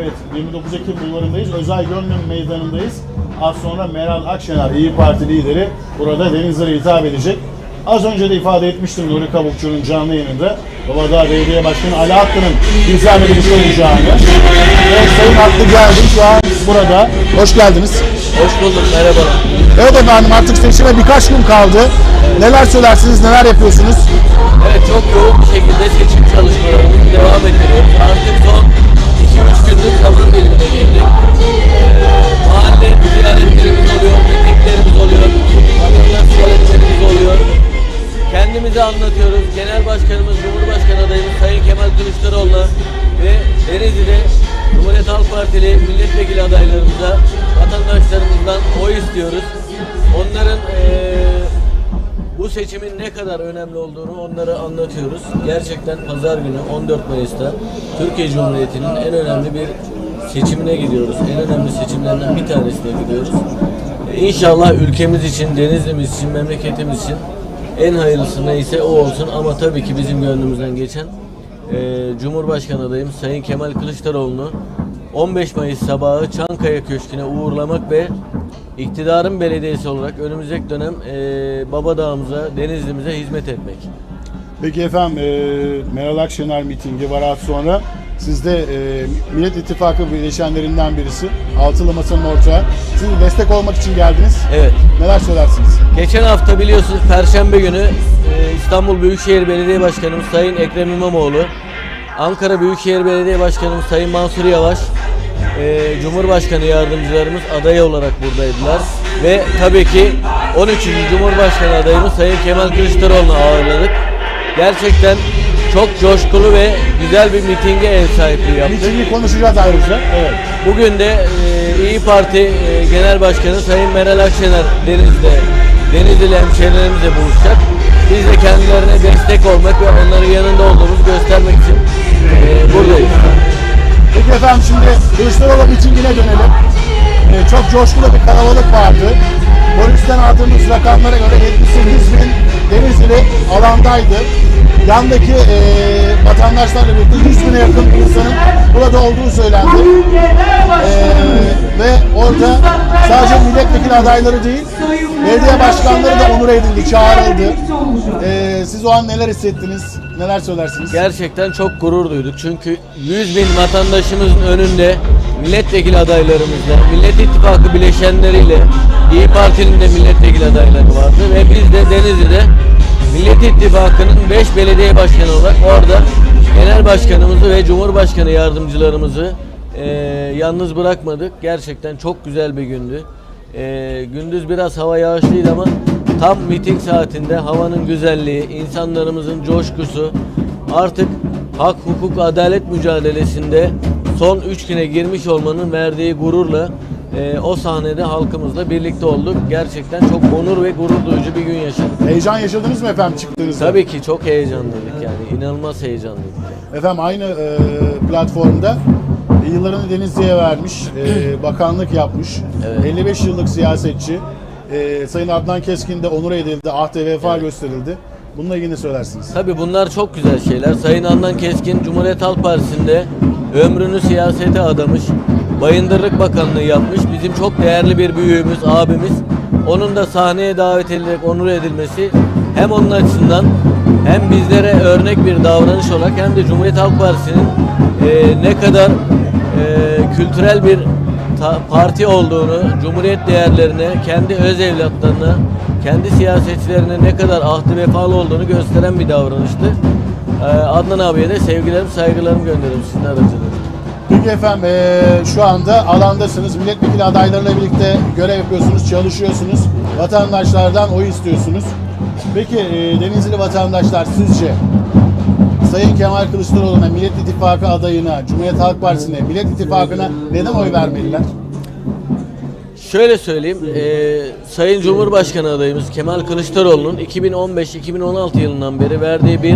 Evet 29 Ekim bulvarındayız. Özay Gönlüm Meydanı'ndayız. Az sonra Meral Akşener İyi Parti lideri burada Denizli'ye hitap edecek. Az önce de ifade etmiştim Nuri Kabukçu'nun canlı yayınında. Babadağ Belediye Başkanı Ali Hakkı'nın bizlerle birlikte olacağını. Evet Sayın Hakkı geldi şu an burada. Hoş geldiniz. Hoş bulduk, merhabalar. Evet efendim artık seçime birkaç gün kaldı. Neler söylersiniz, neler yapıyorsunuz? Evet, çok yoğun bir şekilde seçim çalışmalarımız devam ediyoruz. Artık son 2-3 gündür sabır dilimine girdik. Ee, mahalle ziyaretlerimiz oluyor, mitinglerimiz oluyor, vatandaş ziyaretlerimiz oluyor. Kendimizi anlatıyoruz. Genel Başkanımız, Cumhurbaşkanı adayımız Sayın Kemal Kılıçdaroğlu ve Denizli'de Cumhuriyet Halk Partili milletvekili adaylarımıza vatandaşlarımızdan oy istiyoruz. Onların eee bu seçimin ne kadar önemli olduğunu onlara anlatıyoruz. Gerçekten pazar günü 14 Mayıs'ta Türkiye Cumhuriyeti'nin en önemli bir seçimine gidiyoruz. En önemli seçimlerinden bir tanesine gidiyoruz. İnşallah ülkemiz için, Denizli'miz için, memleketimiz için en hayırlısı neyse o olsun. Ama tabii ki bizim gönlümüzden geçen e, Cumhurbaşkanı adayımız Sayın Kemal Kılıçdaroğlu'nu 15 Mayıs sabahı Çankaya Köşkü'ne uğurlamak ve iktidarın belediyesi olarak önümüzdeki dönem e, Babadağ'ımıza, Denizli'mize hizmet etmek. Peki efendim e, Meral Akşener mitingi var az sonra. Siz de e, Millet İttifakı bileşenlerinden birisi. Altılı Masa'nın ortağı. Siz de destek olmak için geldiniz. Evet. Neler söylersiniz? Geçen hafta biliyorsunuz Perşembe günü e, İstanbul Büyükşehir Belediye Başkanımız Sayın Ekrem İmamoğlu, Ankara Büyükşehir Belediye Başkanımız Sayın Mansur Yavaş, e, Cumhurbaşkanı yardımcılarımız aday olarak buradaydılar. Ve tabii ki 13. Cumhurbaşkanı adayımız Sayın Kemal Kılıçdaroğlu'nu ağırladık. Gerçekten çok coşkulu ve güzel bir mitinge ev sahipliği yaptık. Mitingi konuşacağız ayrıca. Evet. Bugün de e, İyi Parti e, Genel Başkanı Sayın Meral Akşener Denizli'de Denizli hemşehrilerimizle buluşacak. Biz de kendilerine destek olmak ve onların yanında olduğumuzu göstermek için e, buradayız. Peki efendim şimdi Kılıçdaroğlu mitingine dönelim. E, çok coşkulu bir kalabalık vardı. Polisten aldığımız rakamlara göre 78 bin Denizli alandaydı. Yandaki e, vatandaşlarla birlikte 100 bine yakın insanın burada olduğu söylendi. E, ve orada sadece milletvekili adayları değil, belediye başkanları da onur edildi, çağrıldı. E, siz o an neler hissettiniz, neler söylersiniz? Gerçekten çok gurur duyduk. Çünkü 100 bin vatandaşımızın önünde milletvekili adaylarımızla, Millet İttifakı bileşenleriyle İyi Parti'nin de milletvekili adayları vardı ve biz de Denizli'de Millet İttifakı'nın 5 belediye başkanı olarak orada genel başkanımızı ve cumhurbaşkanı yardımcılarımızı eee, yalnız bırakmadık. Gerçekten çok güzel bir gündü. Eee, gündüz biraz hava yağışlıydı ama tam miting saatinde havanın güzelliği, insanlarımızın coşkusu artık hak, hukuk, adalet mücadelesinde son 3 güne girmiş olmanın verdiği gururla eee, o sahnede halkımızla birlikte olduk. Gerçekten çok onur ve gurur duyucu bir gün yaşadık. Heyecan yaşadınız mı efendim çıktığınızda? Tabii ki çok heyecanlıydık yani. inanılmaz heyecanlıydık. Efendim aynı e, platformda yıllarını Denizli'ye vermiş, e, bakanlık yapmış, Evet. 55 yıllık siyasetçi. E, Sayın Adnan Keskin de onur edildi, ahde vefa gösterildi. Bununla ilgili ne söylersiniz? Tabii bunlar çok güzel şeyler. Sayın Adnan Keskin Cumhuriyet Halk Partisi'nde ömrünü siyasete adamış. Bayındırlık Bakanlığı yapmış. Bizim çok değerli bir büyüğümüz, abimiz. Onun da sahneye davet edilerek onur edilmesi hem onun açısından hem bizlere örnek bir davranış olarak hem de Cumhuriyet Halk Partisi'nin eee, ne kadar eee, kültürel bir parti olduğunu, Cumhuriyet değerlerine, kendi öz evlatlarına, kendi siyasetçilerine ne kadar ahdi vefalı olduğunu gösteren bir davranıştı. Ee, Adnan abiye de sevgilerim, saygılarımı gönderiyorum sizin aracılığınızla. Peki efendim e, şu anda alandasınız, milletvekili adaylarıyla birlikte görev yapıyorsunuz, çalışıyorsunuz, vatandaşlardan oy istiyorsunuz. Peki e, Denizli vatandaşlar sizce Sayın Kemal Kılıçdaroğlu'na, Millet İttifakı adayına, Cumhuriyet Halk Partisi'ne, Millet İttifakı'na neden oy vermeliler? Şöyle söyleyeyim, e, Sayın Cumhurbaşkanı adayımız Kemal Kılıçdaroğlu'nun 2015-2016 yılından beri verdiği bir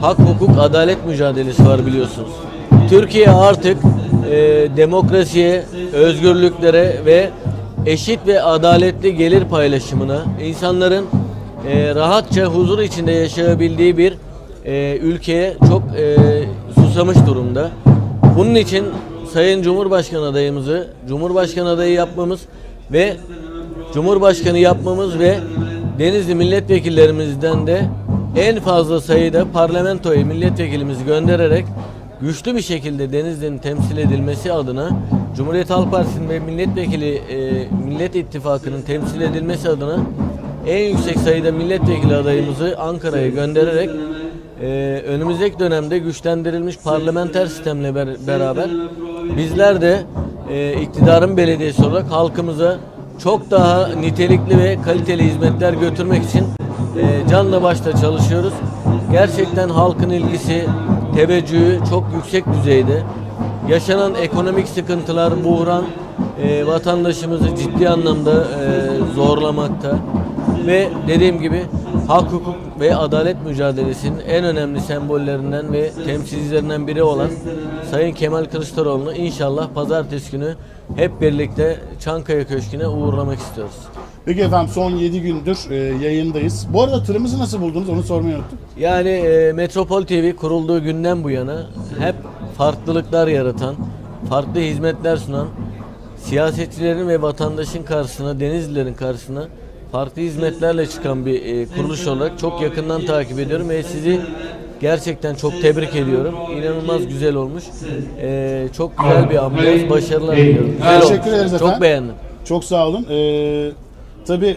hak, hukuk, adalet mücadelesi var biliyorsunuz. Türkiye artık e, demokrasiye, özgürlüklere ve eşit ve adaletli gelir paylaşımına, insanların e, rahatça huzur içinde yaşayabildiği bir e, ülkeye çok e, susamış durumda. Bunun için Sayın Cumhurbaşkanı adayımızı Cumhurbaşkanı adayı yapmamız ve Cumhurbaşkanı yapmamız ve Denizli milletvekillerimizden de en fazla sayıda parlamentoya milletvekilimizi göndererek güçlü bir şekilde Denizli'nin temsil edilmesi adına Cumhuriyet Halk Partisi'nin ve milletvekili e, Millet İttifakı'nın temsil edilmesi adına en yüksek sayıda milletvekili adayımızı Ankara'ya göndererek e, önümüzdeki dönemde güçlendirilmiş parlamenter sistemle ber- beraber bizler de e, iktidarın belediyesi olarak halkımıza çok daha nitelikli ve kaliteli hizmetler götürmek için e, canla başla çalışıyoruz. Gerçekten halkın ilgisi, teveccühü çok yüksek düzeyde. Yaşanan ekonomik sıkıntılar, buhran e, vatandaşımızı ciddi anlamda e, zorlamakta. Ve dediğim gibi hak, hukuk ve adalet mücadelesinin en önemli sembollerinden ve temsilcilerinden biri olan Sayın Kemal Kılıçdaroğlu'nu inşallah pazartesi günü hep birlikte Çankaya Köşkü'ne uğurlamak istiyoruz. Peki efendim son 7 gündür e, yayındayız. Bu arada tırımızı nasıl buldunuz onu sormayı unuttum. Yani e, Metropol TV kurulduğu günden bu yana hep farklılıklar yaratan, farklı hizmetler sunan, siyasetçilerin ve vatandaşın karşısına, denizlilerin karşısına farklı hizmetlerle çıkan bir e, kuruluş olarak çok yakından takip ediyorum ve sizi gerçekten çok tebrik ediyorum. İnanılmaz güzel olmuş. E, çok güzel bir ambiyans, başarılar diliyorum. Güzel Teşekkür olmuş. ederiz efendim. Çok beğendim. Çok sağ olun. Ee, tabii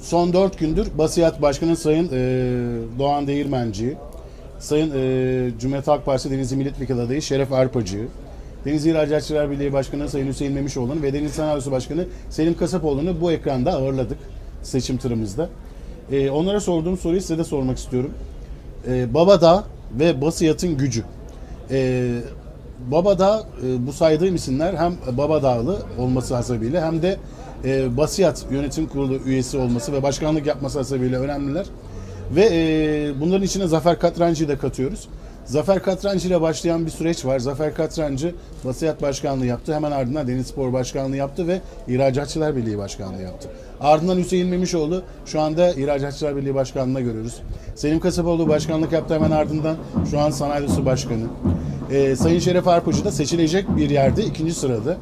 son 4 gündür Basiyat Başkanı Sayın e, Doğan Değirmenci, Sayın e, Cumhuriyet Halk Partisi Denizli Milletvekili adayı Şeref Arpacı, Denizli İhracatçılar Birliği Başkanı Sayın Hüseyin Memişoğlu'nu ve Denizli Sanayi Başkanı Selim Kasapoğlu'nu bu ekranda ağırladık seçim tırımızda. Ee, onlara sorduğum soruyu size de sormak istiyorum. Ee, Babadağ ve Basiyat'ın gücü. Ee, Babadağ e, bu saydığım isimler hem Babadağlı olması hasebiyle hem de e, Basiyat Yönetim Kurulu üyesi olması ve başkanlık yapması hasebiyle önemliler. Ve e, bunların içine Zafer Katrancı'yı da katıyoruz. Zafer Katrancı ile başlayan bir süreç var. Zafer Katrancı Basiyat Başkanlığı yaptı. Hemen ardından Deniz Spor Başkanlığı yaptı ve İhracatçılar Birliği Başkanlığı yaptı. Ardından Hüseyin Memişoğlu şu anda İhracatçılar Birliği Başkanlığı'na görüyoruz. Selim Kasapoğlu başkanlık yaptı hemen ardından şu an Sanayi Odası Başkanı. Ee, Sayın Şeref Arpacı da seçilecek bir yerde ikinci sırada.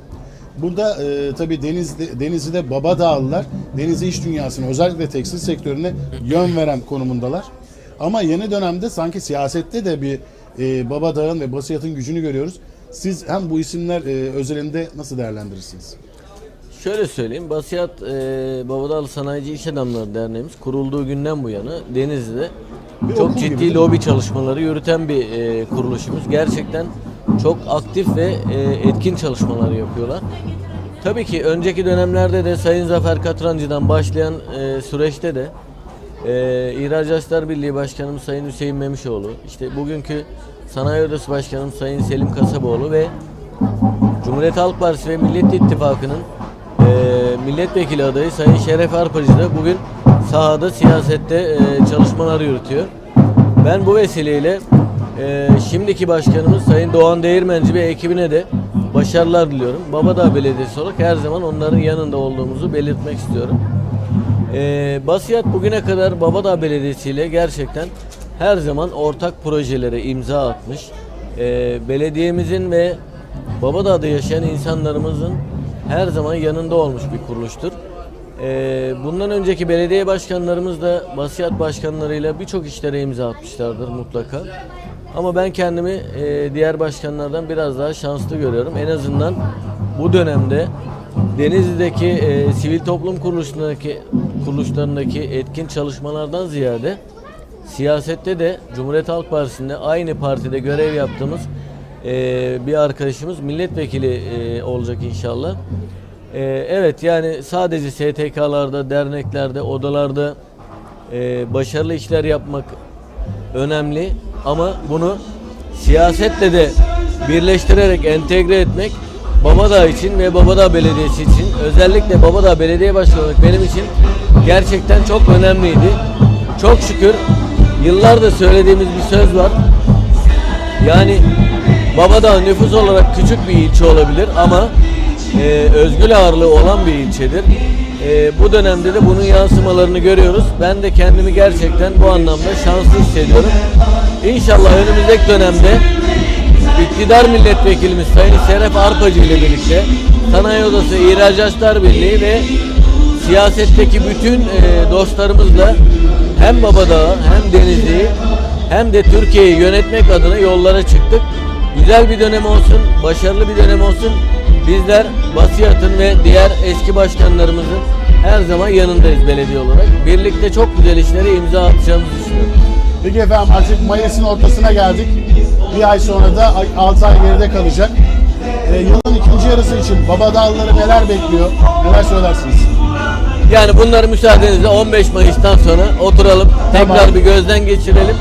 Burada e, tabii Denizli, Denizli'de Babadağlılar Denizli iş dünyasına özellikle tekstil sektörüne yön veren konumundalar. Ama yeni dönemde sanki siyasette de bir e, Babadağ'ın ve Basiyat'ın gücünü görüyoruz. Siz hem bu isimler e, özelinde nasıl değerlendirirsiniz? Şöyle söyleyeyim, Basiyat e, Babadağlı Sanayici İş Adamları Derneğimiz kurulduğu günden bu yana Denizli'de Bir çok gibi ciddi mi? lobi çalışmaları yürüten bir e, kuruluşumuz. Gerçekten çok aktif ve e, etkin çalışmalar yapıyorlar. Tabii ki önceki dönemlerde de Sayın Zafer Katrancı'dan başlayan e, süreçte de e, İhracatçılar Birliği Başkanım Sayın Hüseyin Memişoğlu, işte bugünkü Sanayi Odası Başkanım Sayın Selim Kasaboğlu ve Cumhuriyet Halk Partisi ve Millet İttifakı'nın e, milletvekili adayı Sayın Şeref Arpacı da bugün sahada siyasette e, çalışmalar yürütüyor. Ben bu vesileyle e, şimdiki başkanımız Sayın Doğan Değirmenci ve ekibine de başarılar diliyorum. Babadağ Belediyesi olarak her zaman onların yanında olduğumuzu belirtmek istiyorum. E, Basiyat bugüne kadar Babadağ Belediyesi ile gerçekten her zaman ortak projelere imza atmış. E, belediyemizin ve Babadağ'da yaşayan insanlarımızın her zaman yanında olmuş bir kuruluştur. E, bundan önceki belediye başkanlarımız da Basiyat başkanlarıyla birçok işlere imza atmışlardır mutlaka. Ama ben kendimi e, diğer başkanlardan biraz daha şanslı görüyorum. En azından bu dönemde Denizli'deki e, sivil toplum kuruluşlarındaki kuruluşlarındaki etkin çalışmalardan ziyade siyasette de Cumhuriyet Halk Partisi'nde aynı partide görev yaptığımız e, bir arkadaşımız milletvekili e, olacak inşallah. E, evet yani sadece STK'larda, derneklerde, odalarda e, başarılı işler yapmak önemli ama bunu siyasetle de birleştirerek entegre etmek Babadağ için ve Babadağ Belediyesi için özellikle Babadağ Belediye Başkanı benim için gerçekten çok önemliydi. Çok şükür yıllardır söylediğimiz bir söz var. Yani Babadağ nüfus olarak küçük bir ilçe olabilir ama e, özgül ağırlığı olan bir ilçedir. E, bu dönemde de bunun yansımalarını görüyoruz. Ben de kendimi gerçekten bu anlamda şanslı hissediyorum. İnşallah önümüzdeki dönemde iktidar milletvekilimiz Sayın Şeref Arpacı ile birlikte Sanayi Odası İhracatçılar Birliği ve siyasetteki bütün e, dostlarımızla hem Babadağ'ı hem Denizli'yi hem de Türkiye'yi yönetmek adına yollara çıktık. Güzel bir dönem olsun, başarılı bir dönem olsun. Bizler Basiyat'ın ve diğer eski başkanlarımızın her zaman yanındayız belediye olarak. Birlikte çok güzel işlere imza atacağımızı düşünüyorum. Peki efendim artık Mayıs'ın ortasına geldik. Bir ay sonra da 6 ay geride kalacak. Ee, yılın ikinci yarısı için Babadağlıları neler bekliyor? Neler söylersiniz? Yani bunları müsaadenizle 15 Mayıs'tan sonra oturalım, tekrar Tamam. bir gözden geçirelim.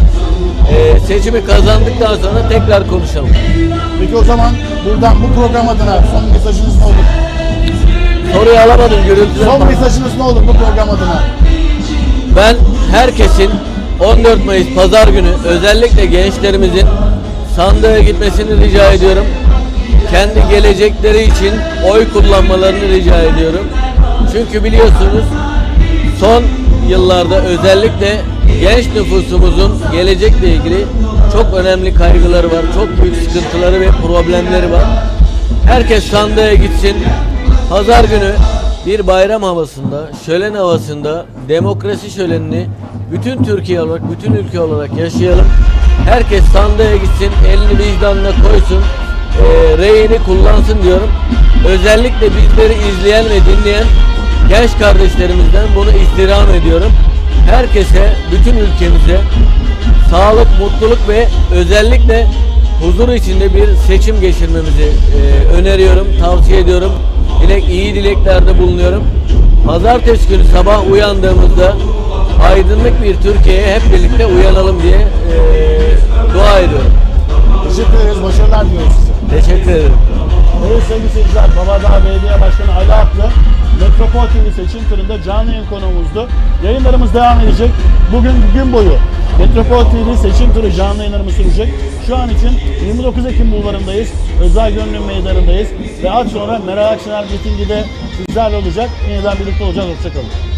Ee, seçimi kazandıktan sonra tekrar konuşalım. Peki o zaman buradan bu program adına son mesajınız ne olur? Soruyu alamadım gürültüden. Son mesajınız ne olur bu program adına? Ben herkesin 14 Mayıs Pazar günü özellikle gençlerimizin sandığa gitmesini rica ediyorum. Kendi gelecekleri için oy kullanmalarını rica ediyorum. Çünkü biliyorsunuz son yıllarda özellikle genç nüfusumuzun gelecekle ilgili çok önemli kaygıları var. Çok büyük sıkıntıları ve problemleri var. Herkes sandığa gitsin. Pazar günü bir bayram havasında, şölen havasında demokrasi şölenini bütün Türkiye olarak, bütün ülke olarak yaşayalım. Herkes sandığa gitsin, elini vicdanına koysun, eee reyini kullansın diyorum. Özellikle bizleri izleyen ve dinleyen genç kardeşlerimizden bunu istirham ediyorum. Herkese, bütün ülkemize sağlık, mutluluk ve özellikle huzur içinde bir seçim geçirmemizi e, öneriyorum, tavsiye ediyorum. Dilek, iyi dileklerde bulunuyorum. Pazartesi günü sabah uyandığımızda aydınlık bir Türkiye'ye hep birlikte uyanalım diye e, dua ediyorum. Teşekkür ederiz. Başarılar diliyoruz size. Teşekkür ederim. Evet sevgili seyirciler, Babadağ Belediye Başkanı Ali Aklı Metropol TV seçim turunda canlı yayın konuğumuzdu. Yayınlarımız devam edecek. Bugün gün boyu Metropol TV seçim turu canlı yayınlarımız sürecek. Şu an için 29 Ekim bulvarındayız. Özel Gönlüm Meydanı'ndayız. Ve az sonra Meral Akşener mitingi de sizlerle olacak. Yeniden birlikte olacağız. Hoşçakalın.